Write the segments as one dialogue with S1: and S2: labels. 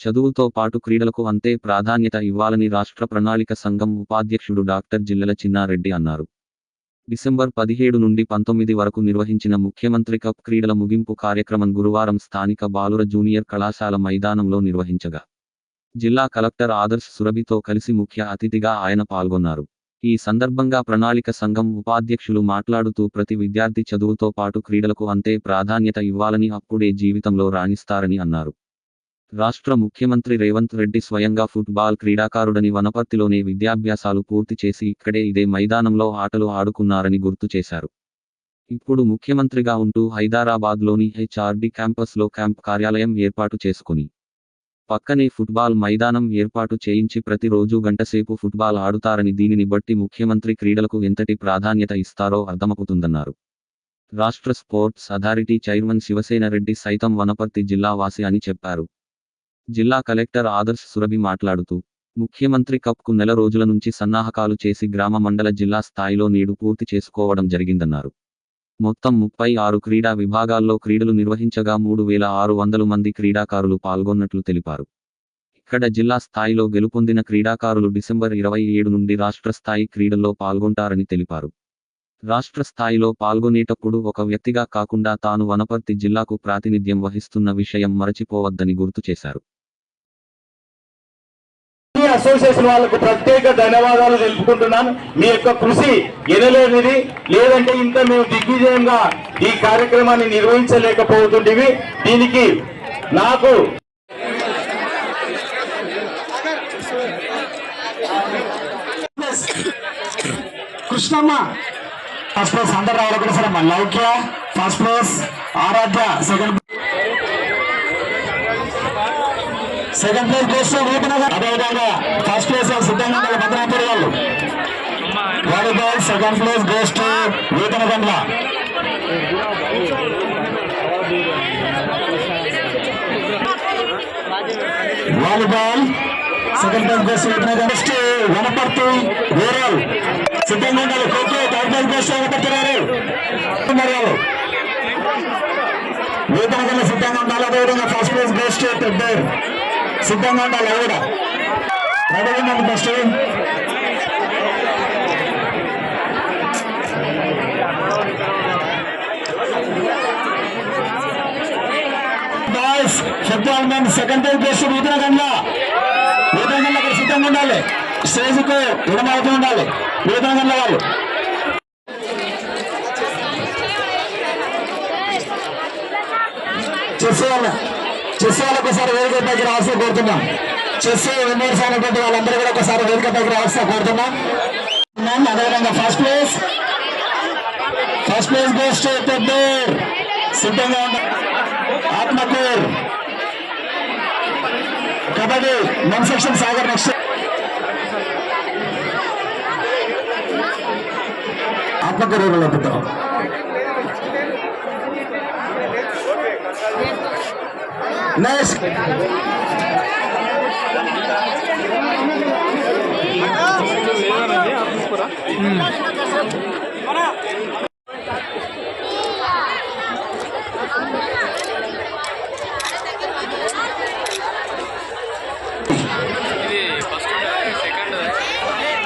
S1: చదువుతో పాటు క్రీడలకు అంతే ప్రాధాన్యత ఇవ్వాలని రాష్ట్ర ప్రణాళిక సంఘం ఉపాధ్యక్షుడు డాక్టర్ జిల్లల చిన్నారెడ్డి అన్నారు. డిసెంబర్ పదిహేడు నుండి పంతొమ్మిది వరకు నిర్వహించిన ముఖ్యమంత్రి కప్ క్రీడల ముగింపు కార్యక్రమం గురువారం స్థానిక బాలుర జూనియర్ కళాశాల మైదానంలో నిర్వహించగా జిల్లా కలెక్టర్ ఆదర్శ్ సురభితో కలిసి ముఖ్య అతిథిగా ఆయన పాల్గొన్నారు. ఈ సందర్భంగా ప్రణాళిక సంఘం ఉపాధ్యక్షులు మాట్లాడుతూ ప్రతి విద్యార్థి చదువుతో పాటు క్రీడలకు అంతే ప్రాధాన్యత ఇవ్వాలని అప్పుడే జీవితంలో రాణిస్తారని అన్నారు. రాష్ట్ర ముఖ్యమంత్రి రేవంత్ రెడ్డి స్వయంగా ఫుట్బాల్ క్రీడాకారుడని వనపర్తిలోనే విద్యాభ్యాసాలు పూర్తి చేసి ఇక్కడే ఇదే మైదానంలో ఆటలు ఆడుకున్నారని గుర్తు చేశారు. ఇప్పుడు ముఖ్యమంత్రిగా ఉంటూ హైదరాబాద్లోని హెచ్ఆర్డి క్యాంపస్లో క్యాంప్ కార్యాలయం ఏర్పాటు చేసుకుని పక్కనే ఫుట్బాల్ మైదానం ఏర్పాటు చేయించి ప్రతిరోజు గంటసేపు ఫుట్బాల్ ఆడుతారని దీనిని బట్టి ముఖ్యమంత్రి క్రీడలకు ఎంతటి ప్రాధాన్యత ఇస్తారో అర్థమవుతుందన్నారు. రాష్ట్ర sports authority chairman Shivasena Reddy సైతం వనపర్తి జిల్లా వాసి అని చెప్పారు. జిల్లా కలెక్టర్ ఆదర్శ్ సురభి మాట్లాడుతూ ముఖ్యమంత్రి కప్కు నెల రోజుల నుంచి సన్నాహకాలు చేసి గ్రామ మండల జిల్లా స్థాయిలో నేడు పూర్తి చేసుకోవడం జరిగిందన్నారు. మొత్తం ముప్పై ఆరు క్రీడా విభాగాల్లో క్రీడలు నిర్వహించగా మూడు వేల ఆరు వందలు మంది క్రీడాకారులు పాల్గొన్నట్లు తెలిపారు. ఇక్కడ జిల్లా స్థాయిలో గెలుపొందిన క్రీడాకారులు డిసెంబర్ ఇరవై ఏడు నుండి రాష్ట్ర స్థాయి క్రీడల్లో పాల్గొంటారని తెలిపారు. రాష్ట్ర స్థాయిలో పాల్గొనేటప్పుడు ఒక వ్యక్తిగా కాకుండా తాను వనపర్తి జిల్లాకు ప్రాతినిధ్యం వహిస్తున్న విషయం మరచిపోవద్దని గుర్తు చేశారు.
S2: అసోసియేషన్ వాళ్ళకు ప్రత్యేక ధన్యవాదాలు తెలుపుకుంటున్నాను. మీ యొక్క కృషి ఎనలేనిది. లేదంటే ఇంకా మేము దిగ్విజయంగా ఈ కార్యక్రమాన్ని నిర్వహించలేకపోతుంటివి. దీనికి నాకు
S3: కృష్ణమ్మ ఫస్ట్ ప్లేస్ అందరు రావాలి కూడా సరే Loukya first place Aaradhya second second place కోసం రూపనగర్ అదేవిధంగా ఫస్ట్ ప్లేస్ సిద్ధంగా భద్రాపురి వాళ్ళు? Volleyball second place goes to Vetanagandla volleyball second place goes Vetanagandla next Wanaparthy rural సిద్ధంగా ఉండాలి kho kho third place goes Wanaparthy rural ఉన్నారు సిద్ధంగా ఉండాలి. అదేవిధంగా first place goes to Peddar సిద్ధంగా ఉండాలి అది కూడా. రెడీ ఫస్ట్ బాయ్స్ శబ్దాలు second time place Nuthanagandla Nuthanagandla అక్కడ సిద్ధంగా ఉండాలి. స్టేజ్కు ఎడమవుతూ ఉండాలి. నూతనగండ్ల వాళ్ళు. చెస్ వాళ్ళ చెస్ వాళ్ళకి ఒకసారి వేదిక పైకి రావాల్సి కోరుతున్నాం. చెస్ విన్నర్స్ అయినటువంటి వాళ్ళందరూ కూడా ఒకసారి వేదిక పైకి రావాల్సి కోరుతున్నాం. అదేవిధంగా first place. First place best Peddur సిద్ధంగా ఉండ Atmakur. Kabaddi men section Sagar next. Atmakuru పెడతాం నెక్స్ట్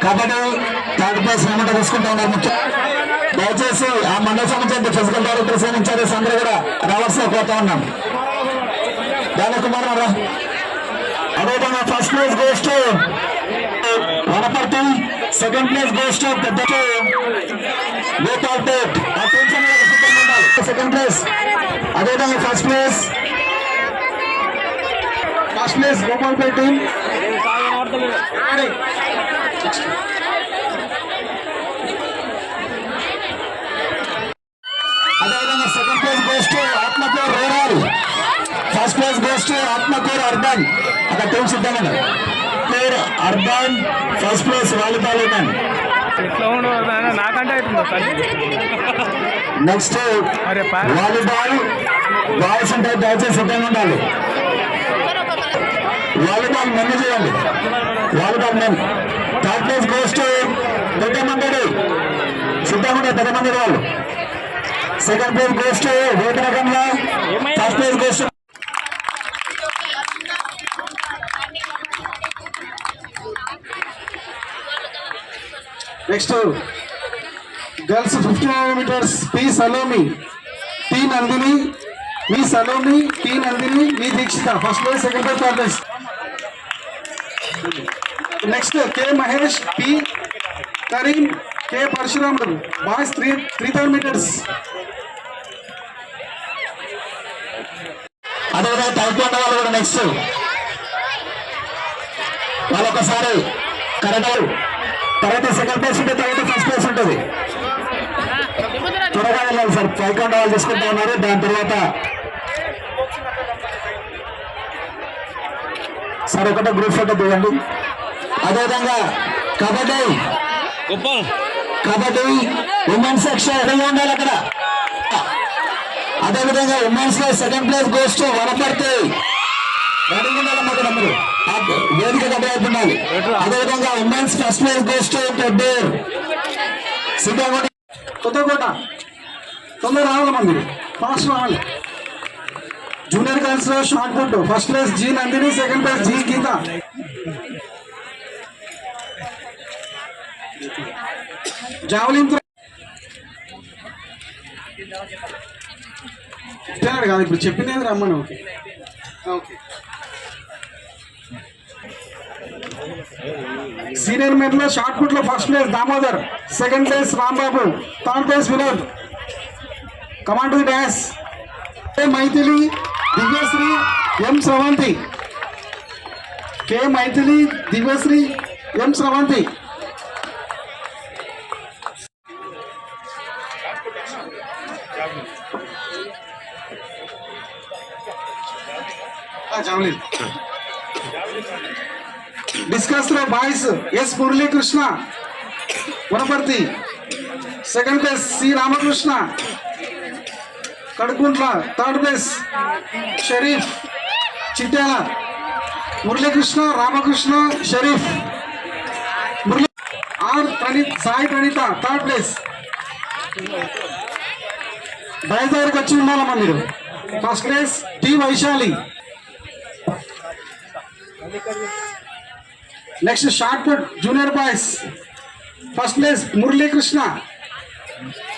S3: కబడ్డీ థర్డ్ ప్లేస్ ఏమంటే తీసుకుంటా ఉన్నారు ముఖ్య దయచేసి ఆ మండల సంబంధించిన ఫిజికల్ డైరెక్టర్ ఇన్ఛార్జెస్ అందరూ కూడా రావాల్సిన కోరుతా ఉన్నాం. దాని కుమార్ రా అదేవిధంగా first place goes to Wanaparthy second place goes to Pedda Gopalpet ఆ టీమ్స్ అన్ని కూడా సిద్ధంగా ఉండాలి సెకండ్ ప్లేస్ అదేవిధంగా first place first place Gopalpet team అదేవిధంగా second place goes to Atmakur rural first place goes to Atmakur urban అక్కడ team సిద్ధంగా కూర్ urban first place volleyball women next volleyball boys అంటే దయచేసి సిద్ధంగా ఉండాలి. వాలీబాల్ మెన్ చేయండి volleyball men third place goes to Peddamandadi సిద్ధంగా పెద్దమందడి వాళ్ళు. Second place goes to first place goes
S4: next girls fifty kilometers P Salomi T Nandini me Salomi T Nandini me Dikshitha. First place second place third place next K Mahesh P Karim K Parashuramudu. Boys three three thousand meters
S3: అదేవిధంగా taekwondo వాళ్ళు కూడా next వాళ్ళు ఒకసారి correct తర్వాత second place ఉంటుంది తర్వాత first place ఉంటుంది. త్వరగా వెళ్ళాలి సార్. టైక్వాండో వాళ్ళు తీసుకుంటా ఉన్నారు. దాని తర్వాత సార్ ఒకటే గ్రూప్ ఫోటో దిగండి. అదేవిధంగా కబడ్డీ. కబడ్డీ ఉమెన్స్ సెక్షన్ ఉండాలి అక్కడ? అదేవిధంగా ఉమెన్స్లో second place goes to Wanaparthy. రెడీగా ఉండాలమ్మా ఇక్కడ మీరు ఆ వేదిక దగ్గర వైపు ఉండాలి అదేవిధంగా women's first place goes to సిద్ధంగా ఉండండి.
S4: కొత్తకోట. తొందర రావాలి మంది. ఫాస్ట్ రావాలి జూనియర్లో shot put first place G Nandini second place G Geetha javelin కాదు ఇప్పుడు చెప్పింది రమ్మను? ఓకే ఓకే సీనియర్ మెన్లో shot పుట్లో first place Damodar second place Rambabu third place Vinod. Command the dash Mythili Divyasri M Sravanthi. K Mythili Divyasri M Sravanthi. Javelin. డిస్కస్లో boys S Muralikrishna Wanaparthy second place C Ramakrishna Kadukuntla third place Sharif Chityala Muralikrishna Ramakrishna Sharif Murali R Praneeth Sai Praneetha third place బయలుదేరికి వచ్చి ఉండాలమ్మా మీరు. First place T Vaishali next shot put junior boys first place Muralikrishna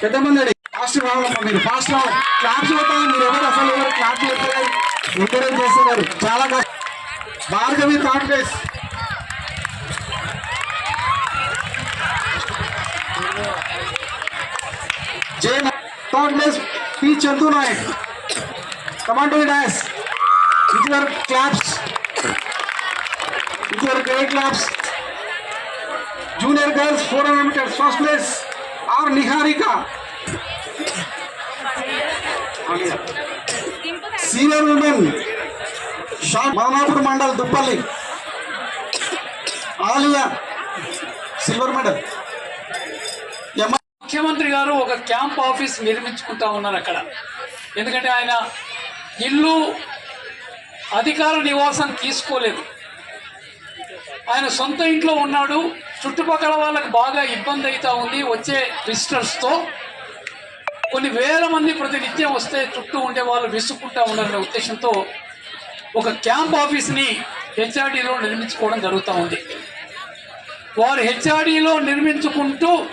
S4: పెద్ద మంది fast రావాలమ్మా మీరు fast రావాలి. Claps కొట్టాలి మీరు ఎవరు అసలు ఎవరు క్లాప్స్ కొట్టలేదు? ఎంకరేజ్ చేస్తున్నారు చాలా కష్టం. Bhargavi third place Jai third place P Chandu Nayak commando dash with your claps great claps. Junior girls 400 meters first place are Niharika. Senior women shot Madanapur Mandal Duppalli. Alia silver medal. Yama
S5: ముఖ్యమంత్రి గారు ఒక camp office నిర్మించుకుంటా ఉన్నారు అక్కడ ఎందుకంటే ఆయన ఇల్లు అధికార నివాసం తీసుకోలేదు ఆయన సొంత ఇంట్లో ఉన్నాడు. చుట్టుపక్కల వాళ్ళకి బాగా ఇబ్బంది అవుతా ఉంది. వచ్చే విజిటర్స్తో కొన్ని వేల మంది ప్రతినిత్యం వస్తే చుట్టూ ఉండే వాళ్ళు విసుక్కుంటా ఉన్నారనే ఉద్దేశంతో ఒక క్యాంప్ ఆఫీస్ని హెచ్ఆర్డీలో నిర్మించుకోవడం జరుగుతూ ఉంది. వారు హెచ్ఆర్డీలో నిర్మించుకుంటూ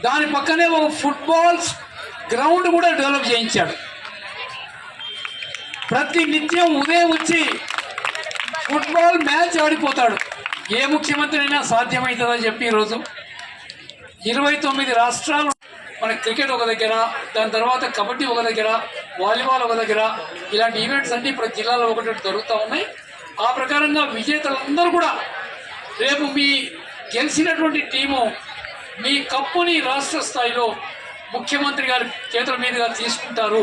S5: దాని పక్కనే ఒక ఫుట్బాల్ గ్రౌండ్ కూడా డెవలప్ చేయించాడు. ప్రతి నిత్యం ఉదయం వచ్చి ఫుట్బాల్ మ్యాచ్ ఆడిపోతాడు. ఏ ముఖ్యమంత్రి అయినా సాధ్యమవుతుందని చెప్పి ఈరోజు ఇరవై తొమ్మిది రాష్ట్రాలు మన క్రికెట్ ఒక దగ్గర దాని తర్వాత కబడ్డీ ఒక దగ్గర వాలీబాల్ ఒక దగ్గర ఇలాంటి ఈవెంట్స్ అన్నీ ఇప్పుడు జిల్లాలో ఒకటి జరుగుతూ ఉన్నాయి. ఆ ప్రకారంగా విజేతలందరూ కూడా రేపు మీ గెలిచినటువంటి టీము మీ కప్పుని రాష్ట్ర స్థాయిలో ముఖ్యమంత్రి గారి చేతుల మీదుగా తీసుకుంటారు.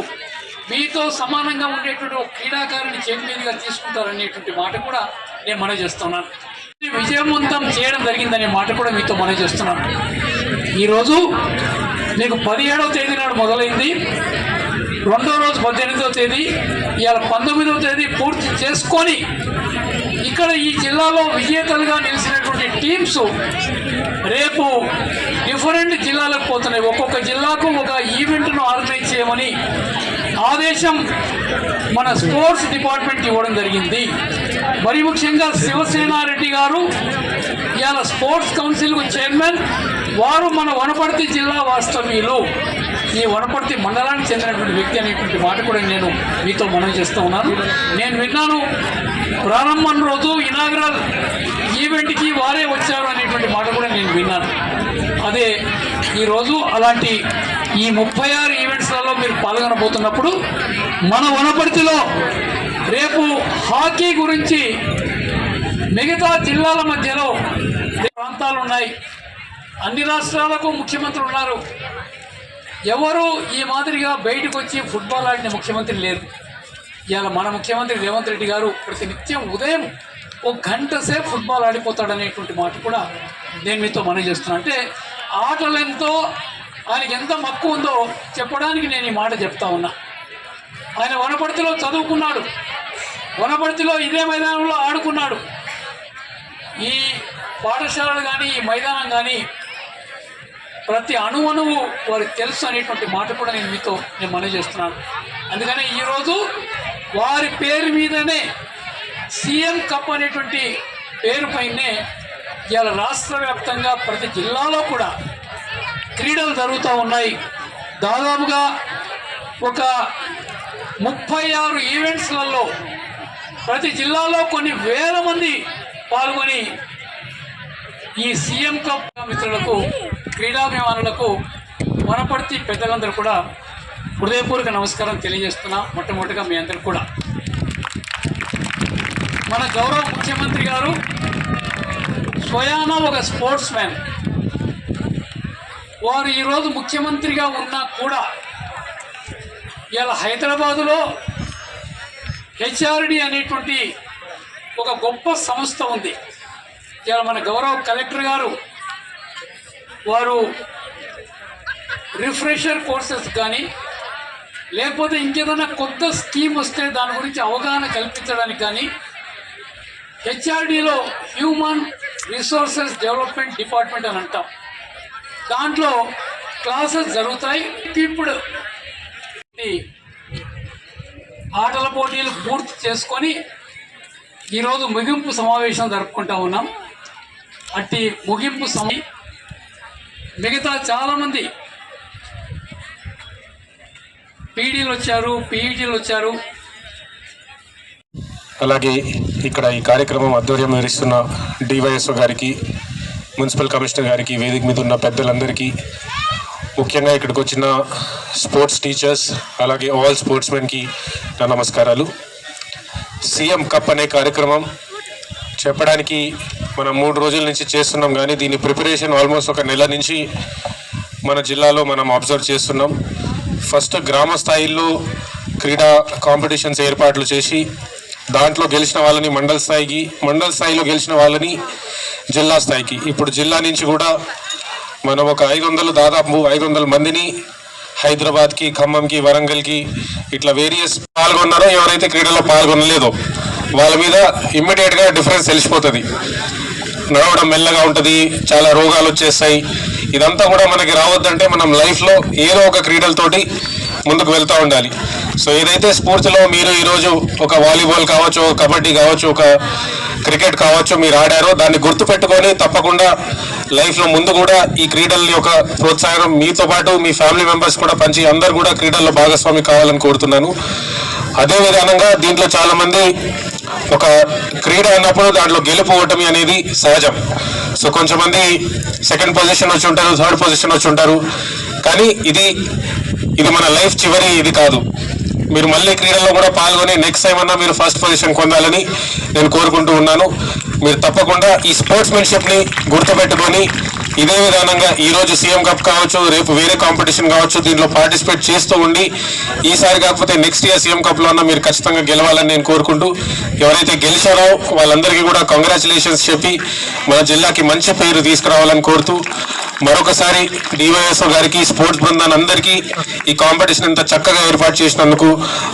S5: మీతో సమానంగా ఉండేటువంటి ఒక క్రీడాకారుని చేతి మీదుగా మాట కూడా నేను మనవి చేస్తున్నాను. విజయవంతం చేయడం జరిగిందనే మాట కూడా మీతో మనవి చేస్తున్నాను. ఈరోజు మీకు పదిహేడవ తేదీ నాడు మొదలైంది. రెండో రోజు పద్దెనిమిదవ తేదీ ఇవాళ పంతొమ్మిదవ తేదీ పూర్తి చేసుకొని ఇక్కడ ఈ జిల్లాలో విజేతలుగా నిలిచినటువంటి టీమ్స్ రేపు డిఫరెంట్ జిల్లాలకు పోతున్నాయి. ఒక్కొక్క జిల్లాకు ఒక ఈవెంట్ను ఆర్గనైజ్ చేయమని ఆదేశం మన స్పోర్ట్స్ డిపార్ట్మెంట్ ఇవ్వడం జరిగింది. మరి ముఖ్యంగా శివసేనారెడ్డి గారు ఇవాళ స్పోర్ట్స్ కౌన్సిల్కు చైర్మన్ వారు మన వనపర్తి జిల్లా వాస్తవ్యులు. ఈ వనపర్తి మండలానికి చెందినటువంటి వ్యక్తి అనేటువంటి మాట కూడా నేను మీతో మనం చేస్తూ ఉన్నాను. నేను విన్నాను ప్రారంభం రోజు ఇనాగ్రల్ ఈవెంట్కి వారే వచ్చారు అనేటువంటి మాట కూడా నేను విన్నాను. అదే ఈరోజు అలాంటి ఈ ముప్పై ఆరు ఈవెంట్స్ మీరు పాల్గొనబోతున్నప్పుడు మన వనపర్తిలో రేపు హాకీ గురించి మిగతా జిల్లాల మధ్యలో ప్రాంతాలు ఉన్నాయి? అన్ని రాష్ట్రాలకు ముఖ్యమంత్రులు ఉన్నారు. ఎవరు ఈ మాదిరిగా బయటకు వచ్చి ఫుట్బాల్ ఆడిన ముఖ్యమంత్రి లేరు ఇవాళ మన ముఖ్యమంత్రి రేవంత్ రెడ్డి గారు ప్రతి నిత్యం ఉదయం ఒక గంట సేపు ఫుట్బాల్ ఆడిపోతాడనేటువంటి మాట కూడా నేను మీతో మనం చేస్తున్నాను అంటే ఆటలెంతో ఆయనకి ఎంత మక్కువ ఉందో చెప్పడానికి నేను ఈ మాట చెప్తా ఉన్నా. ఆయన వనపర్తిలో చదువుకున్నాడు. వనపర్తిలో ఇదే మైదానంలో ఆడుకున్నాడు. ఈ పాఠశాలలు కానీ ఈ మైదానం కానీ ప్రతి అణువణువు వారికి తెలుసు అనేటువంటి మాట కూడా నేను మీతో నేను మనవి చేస్తున్నాను. అందుకనే ఈరోజు వారి పేరు మీదనే సీఎం కప్ అనేటువంటి పేరు పైనే ఇవాళ రాష్ట్ర వ్యాప్తంగా ప్రతి జిల్లాలో కూడా క్రీడలు జరుగుతూ ఉన్నాయి. దాదాపుగా ఒక ముప్పై ఆరు ఈవెంట్స్లలో ప్రతి జిల్లాలో కొన్ని వేల మంది పాల్గొని ఈ సీఎం కప్ మిత్రులకు క్రీడాభిమానులకు వనపర్తి పెద్దలందరూ కూడా హృదయపూర్వక నమస్కారం తెలియజేస్తున్నా మొట్టమొదటిగా మీ అందరు కూడా. మన గౌరవ ముఖ్యమంత్రి గారు స్వయాన ఒక స్పోర్ట్స్ మ్యాన్. వారు ఈరోజు ముఖ్యమంత్రిగా ఉన్నా కూడా ఇలా హైదరాబాదులో హెచ్ఆర్డి అనేటువంటి ఒక గొప్ప సంస్థ ఉంది. ఇలా మన గౌరవ కలెక్టర్ గారు వారు రిఫ్రెషర్ కోర్సెస్ కానీ లేకపోతే ఇంకేదైనా కొత్త స్కీమ్ వస్తే దాని గురించి అవగాహన కల్పించడానికి కానీ హెచ్ఆర్డిలో హ్యూమన్ రిసోర్సెస్ డెవలప్మెంట్ డిపార్ట్మెంట్ అని అంటాం. దాంట్లో క్లాసెస్ జరుగుతాయి. ఇప్పుడు ఆటల పోటీలు పూర్తి చేసుకొని ఈరోజు ముగింపు సమావేశం జరుపుకుంటా ఉన్నాం. అట్టి ముగింపు సమయం మిగతా చాలామంది పీడీలు వచ్చారు పీఈటీలు వచ్చారు.
S6: అలాగే ఇక్కడ ఈ కార్యక్రమం ఆధ్వర్యం వివరిస్తున్న డివైఎస్ఓ గారికి మున్సిపల్ కమిషనర్ గారికి వేదిక మీద ఉన్న పెద్దలందరికీ ముఖ్యంగా ఇక్కడికి వచ్చిన స్పోర్ట్స్ టీచర్స్ అలాగే ఆల్ స్పోర్ట్స్మెన్కి నా నమస్కారాలు. సీఎం కప్ అనే కార్యక్రమం చెప్పడానికి మనం మూడు రోజుల నుంచి చేస్తున్నాం కానీ దీని ప్రిపరేషన్ ఆల్మోస్ట్ ఒక నెల నుంచి మన జిల్లాలో మనం అబ్జర్వ్ చేస్తున్నాం. ఫస్ట్ గ్రామ స్థాయిలో క్రీడా కాంపిటీషన్స్ ఏర్పాట్లు చేసి దాంట్లో గెలిచిన వాళ్ళని మండల స్థాయికి మండల స్థాయిలో గెలిచిన వాళ్ళని జిల్లా స్థాయికి. ఇప్పుడు జిల్లా నుంచి కూడా మనం ఒక ఐదు వందలు దాదాపు ఐదు వందల మందిని హైదరాబాద్కి ఖమ్మంకి వరంగల్కి ఇట్లా వేరియస్ పాల్గొన్నారో ఎవరైతే క్రీడలో పాల్గొనలేదో వాళ్ళ మీద ఇమ్మీడియట్గా డిఫరెన్స్ తెలిసిపోతుంది. నడవడం మెల్లగా ఉంటుంది చాలా రోగాలు వచ్చేస్తాయి. ఇదంతా కూడా మనకి రావద్దంటే మనం లైఫ్లో ఏదో ఒక క్రీడలతోటి ముందుకు వెళ్తూ ఉండాలి. సో ఏదైతే స్ఫూర్తిలో మీరు ఈరోజు ఒక వాలీబాల్ కావచ్చు ఒక కబడ్డీ కావచ్చు ఒక క్రికెట్ కావచ్చు మీరు ఆడారో దాన్ని గుర్తుపెట్టుకొని తప్పకుండా లైఫ్లో ముందు కూడా ఈ క్రీడల యొక్క ప్రోత్సాహం మీతో పాటు మీ ఫ్యామిలీ మెంబర్స్ కూడా పంచి అందరు కూడా క్రీడల్లో భాగస్వామి కావాలని కోరుతున్నాను. అదే విధానంగా దీంట్లో చాలామంది ఒక క్రీడ అన్నప్పుడు దాంట్లో గెలుపు ఓటమి అనేది సహజం. సో కొంచెం మంది సెకండ్ పొజిషన్ వచ్చి ఉంటారు థర్డ్ పొజిషన్ వచ్చి ఉంటారు. కానీ ఇది ఇది మన లైఫ్ చివరి ఇది కాదు. మీరు మళ్ళీ క్రీడల్లో కూడా పాల్గొని నెక్స్ట్ టైం అన్నా మీరు ఫస్ట్ పొజిషన్ పొందాలని నేను కోరుకుంటూ ఉన్నాను. మీరు తప్పకుండా ఈ స్పోర్ట్స్మెన్షిప్ని గుర్తుపెట్టుకొని ఇదే విధానంగా ఈ రోజు సీఎం కప్ కావచ్చు రేపు వేరే కాంపిటీషన్ కావచ్చు దీంట్లో పార్టిసిపేట్ చేస్తూ ఉండి ఈసారి కాకపోతే నెక్స్ట్ ఇయర్ సీఎం కప్లో అన్న మీరు ఖచ్చితంగా గెలవాలని నేను కోరుకుంటూ ఎవరైతే గెలిచారో వాళ్ళందరికీ కూడా కంగ్రాచులేషన్స్ చెప్పి మన జిల్లాకి మంచి పేరు తీసుకురావాలని కోరుతూ మరొకసారి డివైఎస్ఓ గారికి స్పోర్ట్స్ బృందాన్ని అందరికీ ఈ కాంపిటీషన్ ఇంత చక్కగా ఏర్పాటు చేసినందుకు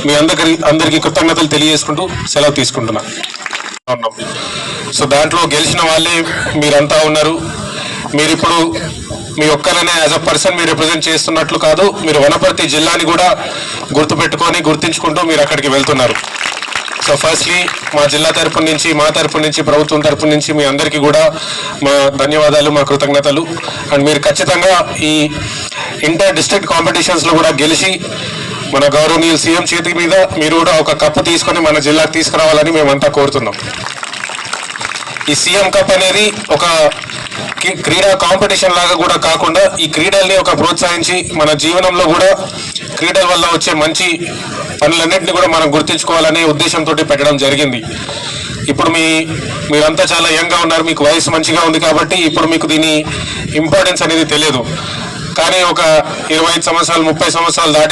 S6: మీ అందరికి అందరికీ కృతజ్ఞతలు తెలియజేసుకుంటూ సెలవు తీసుకుంటున్నాను సో దాంట్లో గెలిచిన వాళ్ళే మీరంతా ఉన్నారు. మీరు ఇప్పుడు మీ ఒక్కరనే యాజ్ అ పర్సన్ మీరు రిప్రజెంట్ చేస్తున్నట్లు కాదు మీరు వనపర్తి జిల్లాని కూడా గుర్తుపెట్టుకొని గుర్తించుకుంటూ మీరు అక్కడికి వెళ్తున్నారు. సో ఫస్ట్లీ మా జిల్లా తరపు నుంచి మా తరపు నుంచి ప్రభుత్వం తరపు నుంచి మీ అందరికీ కూడా మా ధన్యవాదాలు మా కృతజ్ఞతలు. అండ్ మీరు ఖచ్చితంగా ఈ ఇంటర్ డిస్ట్రిక్ట్ కాంపిటీషన్స్లో కూడా గెలిచి మన గౌరవనీయులు సీఎం చేతి మీద మీరు కూడా ఒక కప్పు తీసుకొని మన జిల్లాకు తీసుకురావాలని మేమంతా కోరుతున్నాం. ఈ సీఎం కప్ అనేది ఒక క్రీడా కాంపిటీషన్ లాగా కూడా కాకుండా ఈ క్రీడల్ని ఒక ప్రోత్సహించి మన జీవనంలో కూడా క్రీడల వల్ల వచ్చే మంచి పనులన్నింటినీ కూడా మనం గుర్తించుకోవాలనే ఉద్దేశంతో పెట్టడం జరిగింది. ఇప్పుడు మీ మీరంతా చాలా యంగ్గా ఉన్నారు మీకు వయసు మంచిగా ఉంది కాబట్టి ఇప్పుడు మీకు దీని ఇంపార్టెన్స్ అనేది తెలియదు. కానీ ఒక ఇరవై ఐదు సంవత్సరాలు ముప్పై సంవత్సరాలు దాటి